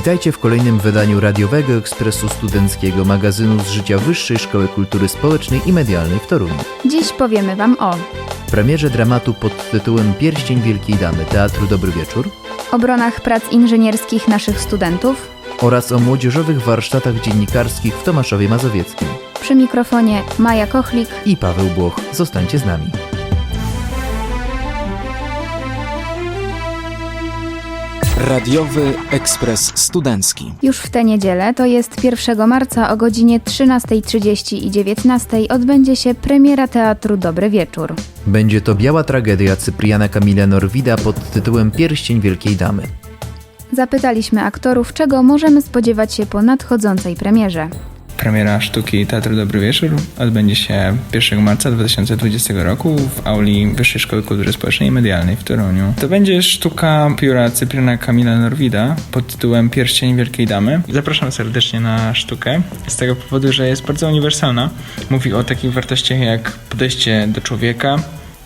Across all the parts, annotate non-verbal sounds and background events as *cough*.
Witajcie w kolejnym wydaniu radiowego ekspresu studenckiego magazynu z życia Wyższej Szkoły Kultury Społecznej i Medialnej w Toruniu. Dziś powiemy Wam o Premierze dramatu pod tytułem Pierścień Wielkiej Damy Teatru Dobry Wieczór obronach prac inżynierskich naszych studentów. oraz o młodzieżowych warsztatach dziennikarskich w Tomaszowie Mazowieckim. Przy mikrofonie Maja Kochlik. I Paweł Błoch. Zostańcie z nami. Radiowy Ekspres Studencki. Już w tę niedzielę, to jest 1 marca o godzinie 13.30 i 19.00 odbędzie się premiera teatru Dobry Wieczór. Będzie to biała tragedia Cypriana Kamila Norwida pod tytułem Pierścień Wielkiej Damy. Zapytaliśmy aktorów, czego możemy spodziewać się po nadchodzącej premierze. Premiera sztuki Teatru Dobry Wieczór odbędzie się 1 marca 2020 roku w auli Wyższej Szkoły Kultury Społecznej i Medialnej w Toruniu. To będzie sztuka pióra Cypriana Kamila Norwida pod tytułem Pierścień Wielkiej Damy. Zapraszam serdecznie na sztukę z tego powodu, że jest bardzo uniwersalna. Mówi o takich wartościach jak podejście do człowieka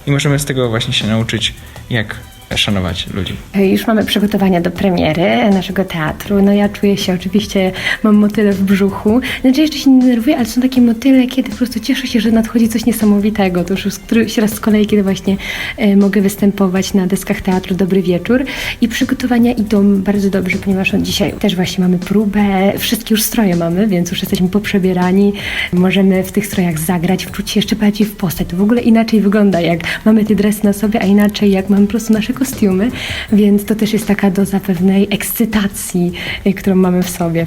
i możemy z tego właśnie się nauczyć, jak szanować ludzi. Już mamy przygotowania do premiery naszego teatru. No ja czuję się oczywiście, mam motyle w brzuchu. Znaczy jeszcze się nie denerwuję, ale są takie motyle, kiedy po prostu cieszę się, że nadchodzi coś niesamowitego. To już któryś raz z kolei, kiedy właśnie e, mogę występować na deskach teatru Dobry Wieczór. I przygotowania idą bardzo dobrze, ponieważ od dzisiaj też właśnie mamy próbę. Wszystkie już stroje mamy, więc już jesteśmy poprzebierani. Możemy w tych strojach zagrać, wczuć się jeszcze bardziej w postać. To w ogóle inaczej wygląda, jak mamy te dresy na sobie, a inaczej jak mamy po prostu nasze kostiumy, więc to też jest taka doza pewnej ekscytacji, y, którą mamy w sobie.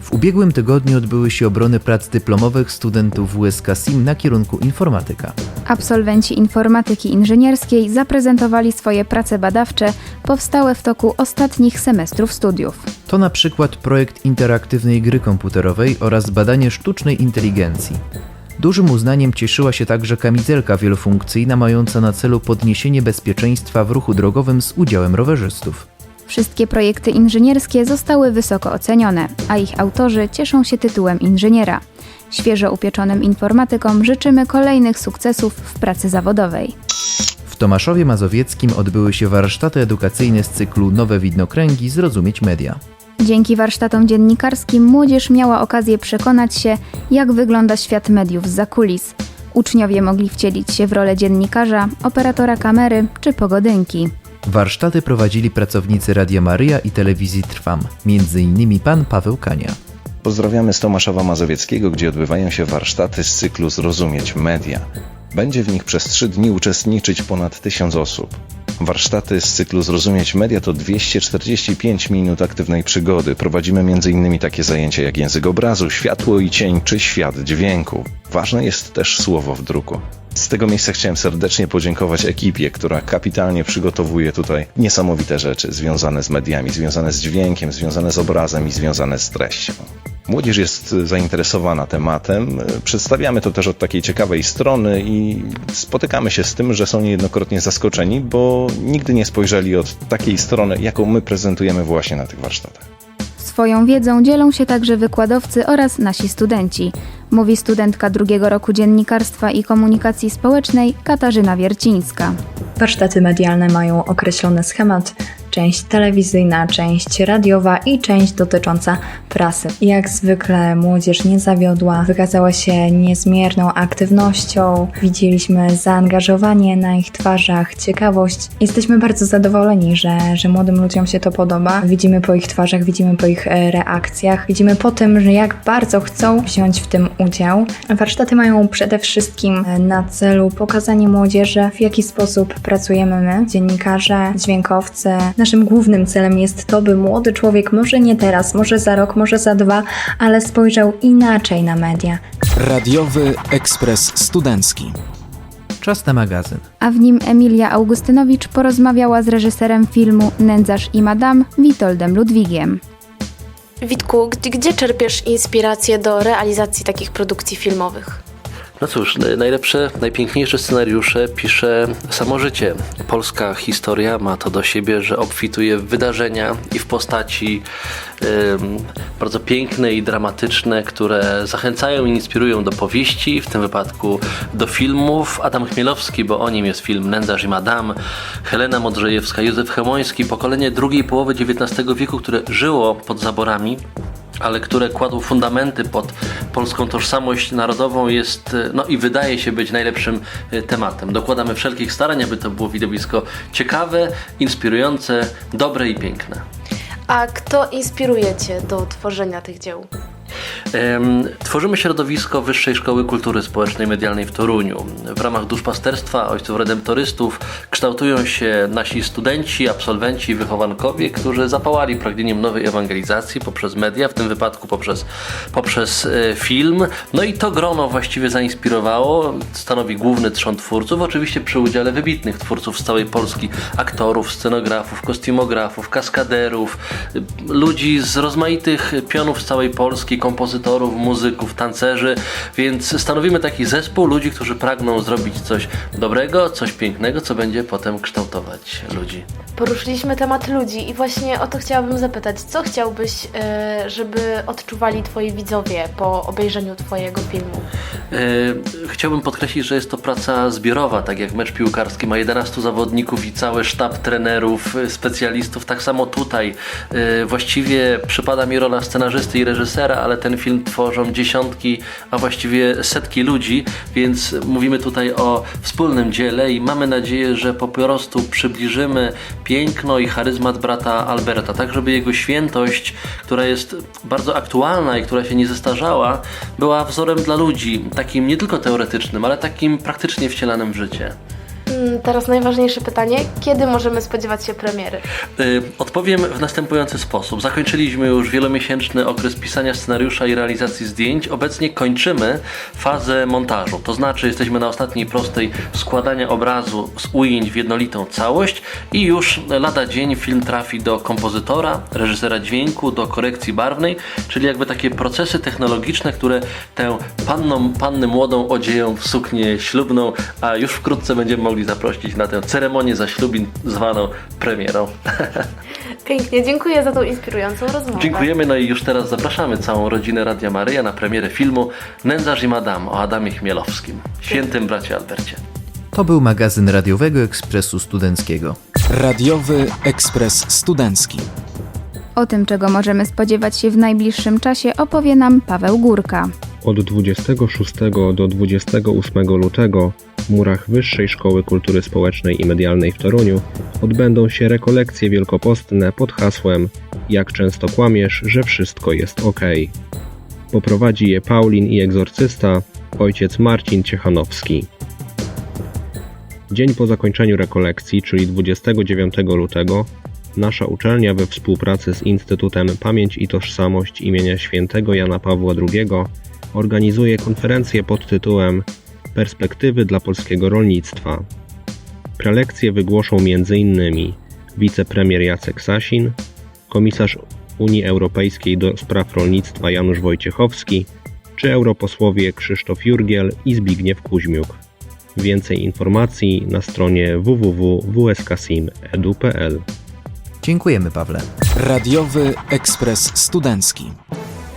W ubiegłym tygodniu odbyły się obrony prac dyplomowych studentów WSK SIM na kierunku informatyka. Absolwenci informatyki inżynierskiej zaprezentowali swoje prace badawcze powstałe w toku ostatnich semestrów studiów. To na przykład projekt interaktywnej gry komputerowej oraz badanie sztucznej inteligencji. Dużym uznaniem cieszyła się także kamizelka wielofunkcyjna mająca na celu podniesienie bezpieczeństwa w ruchu drogowym z udziałem rowerzystów. Wszystkie projekty inżynierskie zostały wysoko ocenione, a ich autorzy cieszą się tytułem inżyniera. Świeżo upieczonym informatykom życzymy kolejnych sukcesów w pracy zawodowej. W Tomaszowie Mazowieckim odbyły się warsztaty edukacyjne z cyklu Nowe Widnokręgi Zrozumieć Media. Dzięki warsztatom dziennikarskim młodzież miała okazję przekonać się, jak wygląda świat mediów z kulis. Uczniowie mogli wcielić się w rolę dziennikarza, operatora kamery czy pogodynki. Warsztaty prowadzili pracownicy Radia Maryja i telewizji Trwam, m.in. pan Paweł Kania. Pozdrawiamy z Tomaszowa Mazowieckiego, gdzie odbywają się warsztaty z cyklu Zrozumieć Media. Będzie w nich przez trzy dni uczestniczyć ponad tysiąc osób. Warsztaty z cyklu Zrozumieć Media to 245 minut aktywnej przygody. Prowadzimy m.in. takie zajęcia jak język obrazu, światło i cień czy świat dźwięku. Ważne jest też słowo w druku. Z tego miejsca chciałem serdecznie podziękować ekipie, która kapitalnie przygotowuje tutaj niesamowite rzeczy związane z mediami, związane z dźwiękiem, związane z obrazem i związane z treścią. Młodzież jest zainteresowana tematem. Przedstawiamy to też od takiej ciekawej strony i spotykamy się z tym, że są niejednokrotnie zaskoczeni, bo nigdy nie spojrzeli od takiej strony, jaką my prezentujemy właśnie na tych warsztatach. Swoją wiedzą dzielą się także wykładowcy oraz nasi studenci, mówi studentka drugiego roku dziennikarstwa i komunikacji społecznej Katarzyna Wiercińska. Warsztaty medialne mają określony schemat, część telewizyjna, część radiowa i część dotycząca prasy. Jak zwykle młodzież nie zawiodła, wykazała się niezmierną aktywnością, widzieliśmy zaangażowanie na ich twarzach, ciekawość. Jesteśmy bardzo zadowoleni, że, że młodym ludziom się to podoba. Widzimy po ich twarzach, widzimy po ich e, reakcjach, widzimy po tym, że jak bardzo chcą wziąć w tym udział. Warsztaty mają przede wszystkim e, na celu pokazanie młodzieży, w jaki sposób pracujemy my, dziennikarze, dźwiękowcy. Naszym głównym celem jest to, by młody człowiek, może nie teraz, może za rok, może za dwa, ale spojrzał inaczej na media. Radiowy Ekspres Studencki. Czas na magazyn. A w nim Emilia Augustynowicz porozmawiała z reżyserem filmu Nędzarz i Madame Witoldem Ludwigiem. Witku, gdzie, czerpiesz inspirację do realizacji takich produkcji filmowych? No cóż, najlepsze, najpiękniejsze scenariusze pisze samo życie. Polska historia ma to do siebie, że obfituje w wydarzenia i w postaci bardzo piękne i dramatyczne, które zachęcają i inspirują do powieści, w tym wypadku do filmów. Adam Chmielowski, bo o nim jest film Nędzarz i Madame, Helena Modrzejewska, Józef Chemoński, pokolenie drugiej połowy XIX wieku, które żyło pod zaborami ale które kładło fundamenty pod polską tożsamość narodową jest, e, no i wydaje się być najlepszym e, tematem. Dokładamy wszelkich starań, aby to było widowisko ciekawe, inspirujące, dobre i piękne. A kto inspiruje Cię do tworzenia tych dzieł? Tworzymy środowisko Wyższej Szkoły Kultury Społecznej i Medialnej w Toruniu. W ramach duszpasterstwa Ojców Redemptorystów kształtują się nasi studenci, absolwenci i wychowankowie, którzy zapałali pragnieniem nowej ewangelizacji poprzez media, w tym wypadku poprzez, poprzez e, film. No i to grono właściwie zainspirowało, stanowi główny trzon twórców, oczywiście przy udziale wybitnych twórców z całej Polski, aktorów, scenografów, kostiumografów, kaskaderów, ludzi z rozmaitych pionów z całej Polski, kompozytorów, muzyków, tancerzy, więc stanowimy taki zespół ludzi, którzy pragną zrobić coś dobrego, coś pięknego, co będzie potem kształtować ludzi. Poruszyliśmy temat ludzi i właśnie o to chciałabym zapytać. Co chciałbyś, e, żeby odczuwali Twoi widzowie po obejrzeniu Twojego filmu? E, Chciałbym podkreślić, że jest to praca zbiorowa, tak jak mecz piłkarski ma 11 zawodników i cały sztab trenerów, e, specjalistów. Tak samo tutaj właściwie przypada mi rola scenarzysty i reżysera, ale ten film tworzą dziesiątki, a właściwie setki ludzi, więc mówimy tutaj o wspólnym dziele i mamy nadzieję, że po prostu przybliżymy piękno i charyzmat brata Alberta, tak żeby jego świętość, która jest bardzo aktualna i która się nie zestarzała, była wzorem dla ludzi, takim nie tylko teoretycznym, ale takim praktycznie wcielanym w życie. Teraz najważniejsze pytanie. Kiedy możemy spodziewać się premiery? Y, Odpowiem w następujący sposób. Zakończyliśmy już wielomiesięczny okres pisania scenariusza i realizacji zdjęć. Obecnie kończymy fazę montażu. To znaczy jesteśmy na ostatniej prostej składania obrazu z ujęć w jednolitą całość i już lada dzień film trafi do kompozytora, reżysera dźwięku, do korekcji barwnej, czyli jakby takie procesy technologiczne, które tę panną, pannę młodą odzieją w suknię ślubną, a już wkrótce będziemy mogli zaprosić na tę ceremonię zaślubin zwaną premierą. *laughs* Pięknie, dziękuję za tą inspirującą rozmowę. Dziękujemy, no i już teraz zapraszamy całą rodzinę Radia Maryja na premierę filmu Nędzarz i Madame o Adamie Chmielowskim, świętym bracie Albercie. To był magazyn radiowego Ekspresu Studenckiego. Radiowy Ekspres Studencki. O tym, czego możemy spodziewać się w najbliższym czasie, opowie nam Paweł Górka. Od 26 do 28 lutego w murach Wyższej Szkoły Kultury Społecznej i Medialnej w Toruniu odbędą się rekolekcje wielkopostne pod hasłem Jak często kłamiesz, że wszystko jest ok. Poprowadzi je Paulin i egzorcysta, ojciec Marcin Ciechanowski. Dzień po zakończeniu rekolekcji, czyli 29 lutego, nasza uczelnia we współpracy z Instytutem Pamięć i Tożsamość imienia świętego Jana Pawła II organizuje konferencję pod tytułem Perspektywy dla polskiego rolnictwa. Prelekcje wygłoszą m.in. wicepremier Jacek Sasin, komisarz Unii Europejskiej do spraw rolnictwa Janusz Wojciechowski, czy europosłowie Krzysztof Jurgiel i Zbigniew Kuźmiuk. Więcej informacji na stronie www.wskasim.edu.pl. Dziękujemy, Pawle. Radiowy Ekspres Studencki.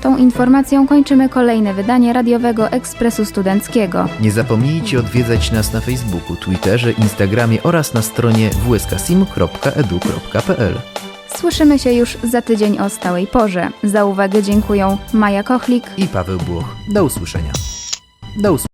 Tą informacją kończymy kolejne wydanie radiowego Ekspresu Studenckiego. Nie zapomnijcie odwiedzać nas na Facebooku, Twitterze, Instagramie oraz na stronie wskasim.edu.pl. Słyszymy się już za tydzień o stałej porze. Za uwagę dziękuję Maja Kochlik I Paweł Błoch. Do usłyszenia. Do usłyszenia.